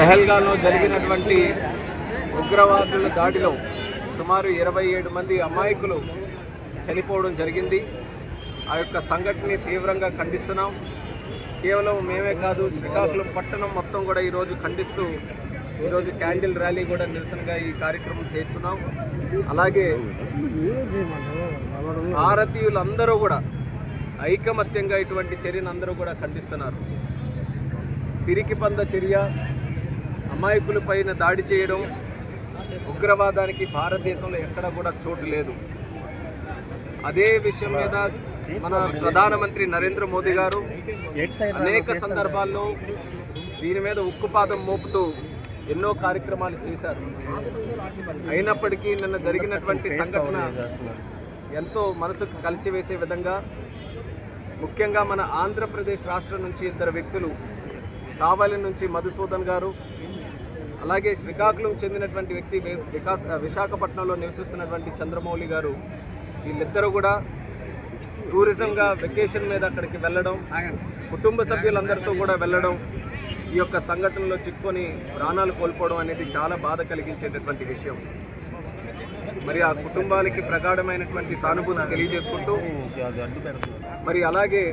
పెహల్గాలో జరిగినటువంటి ఉగ్రవాదుల దాడిలో సుమారు ఇరవై ఏడు మంది అమాయకులు చనిపోవడం జరిగింది. ఆ యొక్క సంఘటనని తీవ్రంగా ఖండిస్తున్నాం. కేవలం మేమే కాదు శ్రీకాకుళం పట్టణం మొత్తం కూడా ఈరోజు ఖండిస్తూ ఈరోజు క్యాండిల్ ర్యాలీ కూడా నిరసనగా ఈ కార్యక్రమం చేస్తున్నాం. అలాగే భారతీయులందరూ కూడా ఐకమత్యంగా ఇటువంటి చర్యను అందరూ కూడా ఖండిస్తున్నారు. పిరికి పంద చర్య అమాయకుల పైన దాడి చేయడం ఉగ్రవాదానికి భారతదేశంలో ఎక్కడ కూడా చోటు లేదు. అదే విషయం మీద మన ప్రధానమంత్రి నరేంద్ర మోదీ గారు అనేక సందర్భాల్లో దీని మీద ఉక్కుపాదం మోపుతూ ఎన్నో కార్యక్రమాలు చేశారు. అయినప్పటికీ నిన్న జరిగినటువంటి సంఘటన ఎంతో మనసుకు కలిచివేసే విధంగా ముఖ్యంగా మన ఆంధ్రప్రదేశ్ రాష్ట్రం నుంచి ఇద్దరు వ్యక్తులు కావలి నుంచి మధుసూదన్ గారు అలాగే శ్రీకాకుళం చెందినటువంటి వ్యక్తి వికాస్ విశాఖపట్నంలో నివసిస్తున్నటువంటి చంద్రమౌళి గారు వీళ్ళిద్దరూ కూడా టూరిజంగా వెకేషన్ మీద అక్కడికి వెళ్ళడం కుటుంబ సభ్యులందరితో కూడా వెళ్ళడం ఈ యొక్క సంఘటనలో చిక్కుకొని ప్రాణాలు కోల్పోవడం అనేది చాలా బాధ కలిగించేటటువంటి విషయం. మరి ఆ కుటుంబాలకి ప్రగాఢమైనటువంటి సానుభూతి తెలియజేసుకుంటూ మరి అలాగే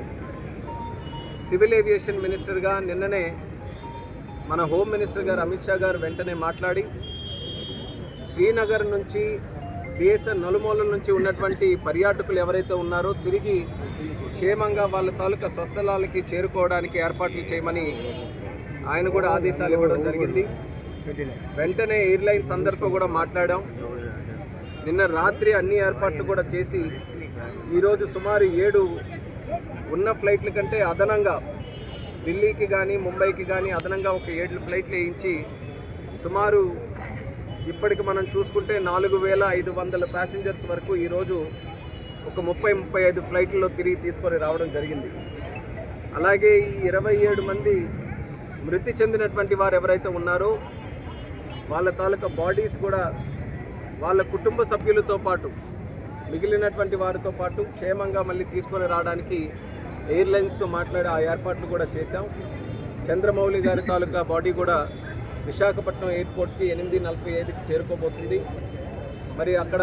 సివిల్ ఏవియేషన్ మినిస్టర్గా నిన్ననే మన హోమ్ మినిస్టర్ గారు అమిత్ షా గారు వెంటనే మాట్లాడి శ్రీనగర్ నుంచి దేశ నలుమూలల నుంచి ఉన్నటువంటి పర్యాటకులు ఎవరైతే ఉన్నారో తిరిగి క్షేమంగా వాళ్ళ తాలూకా స్వస్థలాలకి చేరుకోవడానికి ఏర్పాట్లు చేయమని ఆయన కూడా ఆదేశాలు ఇవ్వడం జరిగింది. వెంటనే ఎయిర్లైన్స్ అందరితో కూడా మాట్లాడాం. నిన్న రాత్రి అన్ని ఏర్పాట్లు కూడా చేసి ఈరోజు సుమారు ఏడు ఉన్న ఫ్లైట్ల కంటే అదనంగా ఢిల్లీకి కానీ ముంబైకి కానీ అదనంగా ఒక ఏడు ఫ్లైట్లు వేయించి సుమారు ఇప్పటికి మనం చూసుకుంటే నాలుగు వేల ఐదు వందల ప్యాసింజర్స్ వరకు ఈరోజు ఒక ముప్పై ముప్పై ఐదు ఫ్లైట్లలో తిరిగి తీసుకొని రావడం జరిగింది. అలాగే ఈ ఇరవై ఏడు మంది మృతి చెందినటువంటి వారు ఎవరైతే ఉన్నారో వాళ్ళ తాలూకా బాడీస్ కూడా వాళ్ళ కుటుంబ సభ్యులతో పాటు మిగిలినటువంటి వారితో పాటు క్షేమంగా మళ్ళీ తీసుకొని రావడానికి ఎయిర్లైన్స్తో మాట్లాడి ఆ ఏర్పాట్లు కూడా చేశాం. చంద్రమౌళి గారి తాలూకా బాడీ కూడా విశాఖపట్నం ఎయిర్పోర్ట్కి ఎనిమిది నలభై ఐదుకి చేరుకోబోతుంది. మరి అక్కడ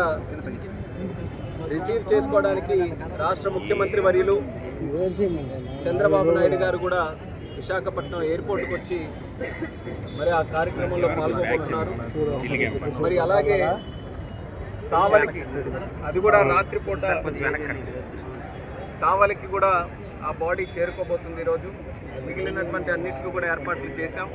రిసీవ్ చేసుకోవడానికి రాష్ట్ర ముఖ్యమంత్రి వర్యులు చంద్రబాబు నాయుడు గారు కూడా విశాఖపట్నం ఎయిర్పోర్ట్కి వచ్చి మరి ఆ కార్యక్రమంలో పాల్గొంటున్నారు. మరి అలాగే కావలికి అది కూడా రాత్రిపూట కావలికి కూడా ఆ బాడీ చేరుకోబోతుంది ఈరోజు. మిగిలినటువంటి అన్నిటికీ కూడా ఏర్పాట్లు చేశాం.